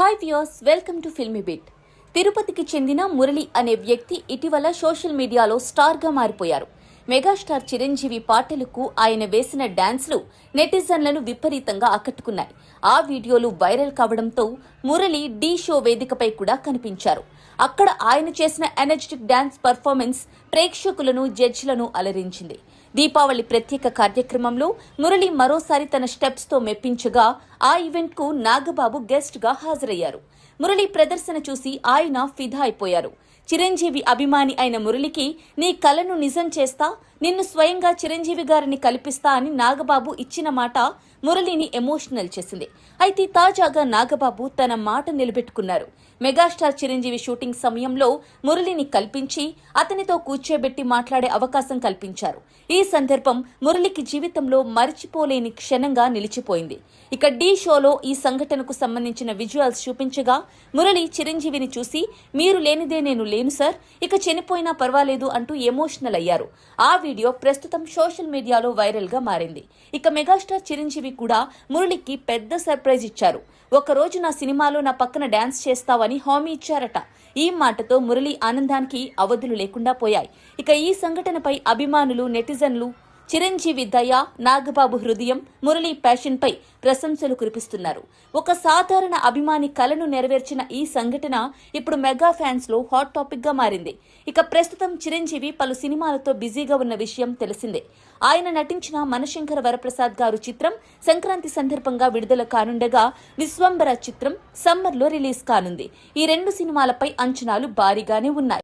Hi viewers welcome to filmy bit తిరుపతికి చెందిన మురళి అనే వ్యక్తి ఇటీవల సోషల్ మీడియాలో స్టార్గా మారిపోయారు. మెగాస్టార్ చిరంజీవి పాటలకు ఆయన వేసిన డాన్స్లు నెటిజన్లను విపరీతంగా ఆకట్టుకున్నాయి. ఆ వీడియోలు వైరల్ కావడంతో మురళి డీ షో వేదికపై కూడా కనిపించారు. అక్కడ ఆయన చేసిన ఎనర్జెటిక్ డాన్స్ పర్ఫార్మెన్స్ ప్రేక్షకులను జడ్జిలను అలరించింది. దీపావళి ప్రత్యేక కార్యక్రమంలో మురళి మరోసారి తన స్టెప్స్తో మెప్పించగా ఆ ఈవెంట్కు నాగబాబు గెస్ట్గా హాజరయ్యారు. మురళి ప్రదర్శన చూసి ఆయన ఫిదా అయిపోయారు చిరంజీవి అభిమాని అయిన మురళికి నీ కలను నిజం చేస్తా నిన్ను స్వయంగా చిరంజీవి గారిని కల్పిస్తా అని నాగబాబు ఇచ్చిన మాట మురళిని ఎమోషనల్ చేసింది. అయితే తాజాగా నాగబాబు తన మాట నిలబెట్టుకున్నారు. మెగాస్టార్ చిరంజీవి షూటింగ్ సమయంలో మురళిని కల్పించి అతనితో కూర్చోబెట్టి మాట్లాడే అవకాశం కల్పించారు. ఈ సందర్భం మురళికి జీవితంలో మరిచిపోలేని క్షణంగా నిలిచిపోయింది. ఇక ఈ షోలో ఈ సంఘటనకు సంబంధించిన విజువల్స్ చూపించగా మురళి చిరంజీవిని చూసి మీరు లేనిదే నేను లేను సార్. ఇక చనిపోయినా పర్వాలేదు అంటూ ఎమోషనల్ అయ్యారు. ఆ వీడియో ప్రస్తుతం సోషల్ మీడియాలో వైరల్గా మారింది. ఇక మెగాస్టార్ చిరంజీవి కూడా మురళికి పెద్ద సర్ప్రైజ్ ఇచ్చారు. ఒక రోజు నా సినిమాలో నా పక్కన డాన్స్ చేస్తావని హామీ ఇచ్చారట. ఈ మాటతో మురళి ఆనందానికి అవధులు లేకుండా పోయాయి. ఇక ఈ సంఘటనపై అభిమానులు నెటిజన్లు చిరంజీవి దయ నాగబాబు హృదయం మురళీ ప్యాషన్పై ప్రశంసలు కురిపిస్తున్నారు. ఒక సాధారణ అభిమాని కలను నెరవేర్చిన ఈ సంఘటన ఇప్పుడు మెగా ఫ్యాన్స్లో హాట్ టాపిక్గా మారింది. ఇక ప్రస్తుతం చిరంజీవి పలు సినిమాలతో బిజీగా ఉన్న విషయం తెలిసిందే. ఆయన నటించిన మనశంకర వరప్రసాద్ గారు చిత్రం సంక్రాంతి సందర్భంగా విడుదల కానుండగా విశ్వంబర చిత్రం సమ్మర్లో రిలీజ్ కానుంది. ఈ రెండు సినిమాలపై అంచనాలు భారీగానే ఉన్నాయి.